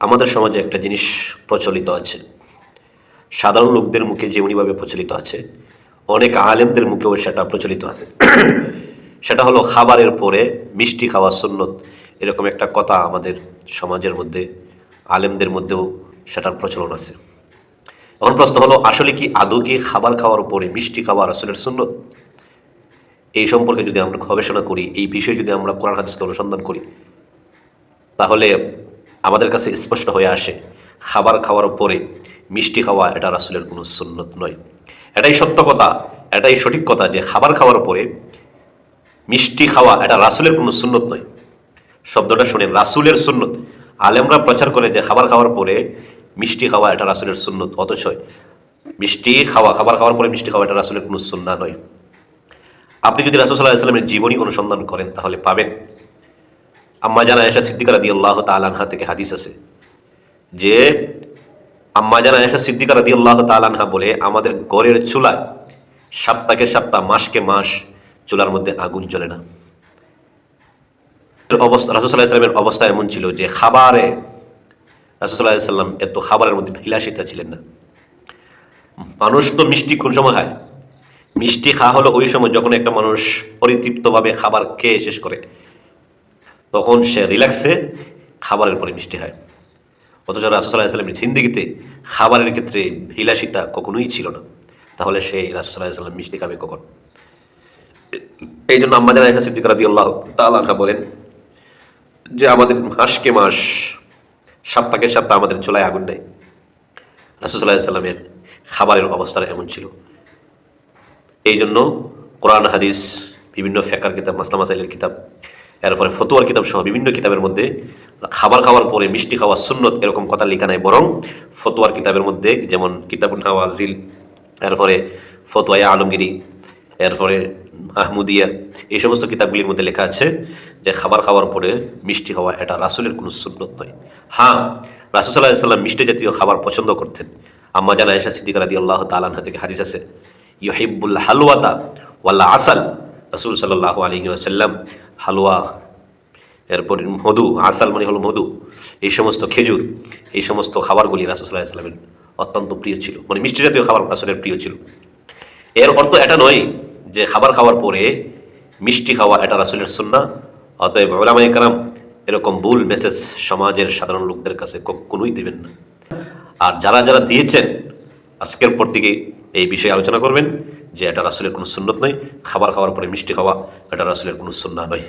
আমাদের সমাজে একটা জিনিস প্রচলিত আছে। সাধারণ লোকদের মুখে যেমনিভাবে প্রচলিত আছে, অনেক আলেমদের মুখেও সেটা প্রচলিত আছে। সেটা হলো খাবারের পরে মিষ্টি খাওয়া সুন্নত, এরকম একটা কথা আমাদের সমাজের মধ্যে, আলেমদের মধ্যেও সেটার প্রচলন আছে। এখন প্রশ্ন হলো, আসলে কি আদৌ কি খাবার খাওয়ার পরে মিষ্টি খাওয়া রাসুলের সুন্নত? এই সম্পর্কে যদি আমরা গবেষণা করি, এই বিষয়ে যদি আমরা কোরআন হাদিসকে অনুসন্ধান করি, তাহলে আমাদের কাছে স্পষ্ট হয়ে আসে, খাবার খাওয়ার পরে মিষ্টি খাওয়া এটা রাসুলের কোনো সুন্নত নয়। এটাই সত্য কথা, এটাই সঠিক কথা যে খাবার খাওয়ার পরে মিষ্টি খাওয়া এটা রাসুলের কোনো সুন্নত নয়। শব্দটা শুনে রাসুলের সুন্নত। আলেমরা প্রচার করে যে খাবার খাওয়ার পরে মিষ্টি খাওয়া এটা রাসুলের সুন্নত, অথচ মিষ্টি খাওয়া, খাবার খাওয়ার পরে মিষ্টি খাওয়া এটা রাসুলের কোনো সুন্না নয়। আপনি যদি রাসুল সাল্লাহ ইসলামের জীবনী অনুসন্ধান করেন তাহলে পাবেন আম্মা জানা এসা সিদ্দিকা রাদি আল্লাহ তালানহা থেকে হাদিস আছে যে আম্মা জানা এসা সিদ্দিকা রাদি আল্লাহ তালানহা বলে, আমাদের গড়ের চুলায় সপ্তাহকে সপ্তাহ, মাসকে মাস চুলার মধ্যে আগুন জ্বলে না। অবস্থা রাসুসাল্লাহ ইসলামের অবস্থা এমন ছিল যে খাবারে রাসুসাল্লাহ সাল্লাম এত খাবারের মধ্যে বিলাসিতা ছিলেন না। মানুষ তো মিষ্টি কোন সময় খায়? মিষ্টি খাওয়া হলো ওই সময় যখন একটা মানুষ পরিতৃপ্তভাবে খাবার খেয়ে শেষ করে। তখন সে রিল্যাক্সে খাবারের পরে মিষ্টি খায়। অথচ রাসুসাল্লাহ ইসলামের জিন্দিগিতে খাবারের ক্ষেত্রে বিলাসিতা কখনোই ছিল না। তাহলে সে রাসুসাল্লাহ মিষ্টি খাবে কখন? এই জন্য আম্মাজান আয়সা সিদ্দিক রাদি আল্লাহ তালাহা বলেন যে আমাদের মাসকে মাস, সপ্তাহকে সপ্তাহ আমাদের চুলায় আগুন নেই রাসুসাল্লাহ সাল্লামের খাবারের অবস্থাটা এমন ছিল। এই জন্য কোরআন, হাদিস, বিভিন্ন ফেকার কিতাব মাসলা মাসাইলের কিতাব এরপরে ফতুয়ার কিতাব সহ বিভিন্ন কিতাবের মধ্যে, খাবার খাওয়ার পরে মিষ্টি খাওয়া সুন্নত এরকম কথা লেখা নাই, বরং ফতুয়ার কিতাবের মধ্যে যেমন কিতাবুল হাওয়াজিল এরপরে ফতুয়া আলমগিরি, এরপরে মাহমুদিয়া, এই সমস্ত কিতাবগুলির মধ্যে লেখা আছে যে খাবার খাওয়ার পরে মিষ্টি খাওয়া এটা রাসুলের কোনো সুন্নত নয়। হ্যাঁ রাসুল সাল্লাহ সাল্লাম মিষ্টি জাতীয় খাবার পছন্দ করতেন। আম্মা জানা এসা সিদ্দিক রাদি আল্লাহ তালানহা থেকে হাদিস আছে ইহিবুল হালুয়াতা ওয়াল্লা আসাল, রসুল সাল্লাহ আলী আসাল্লাম হালুয়া, এরপর মধু আসাল মানে হলো মধু, এই সমস্ত খেজুর, এই সমস্ত খাবারগুলি ইসলামের অত্যন্ত প্রিয় ছিল। মানে মিষ্টি জাতীয় খাবার রাসুলের প্রিয় ছিল। এর অর্থ এটা নয় যে খাবার খাওয়ার পরে মিষ্টি খাওয়া এটা রাসুলের সুন্না অতএব ওলামাই কারাম এরকম ভুল মেসেজ সমাজের সাধারণ লোকদের কাছে কখনোই দেবেন না। আর যারা যারা দিয়েছেন আজকের পর থেকে এই বিষয়ে আলোচনা করবেন যে এটা রাসুলের কোনো সুন্নত নয়। খাবার খাওয়ার পরে মিষ্টি খাওয়া, এটা রাসুলের কোনো সুন্না নয়।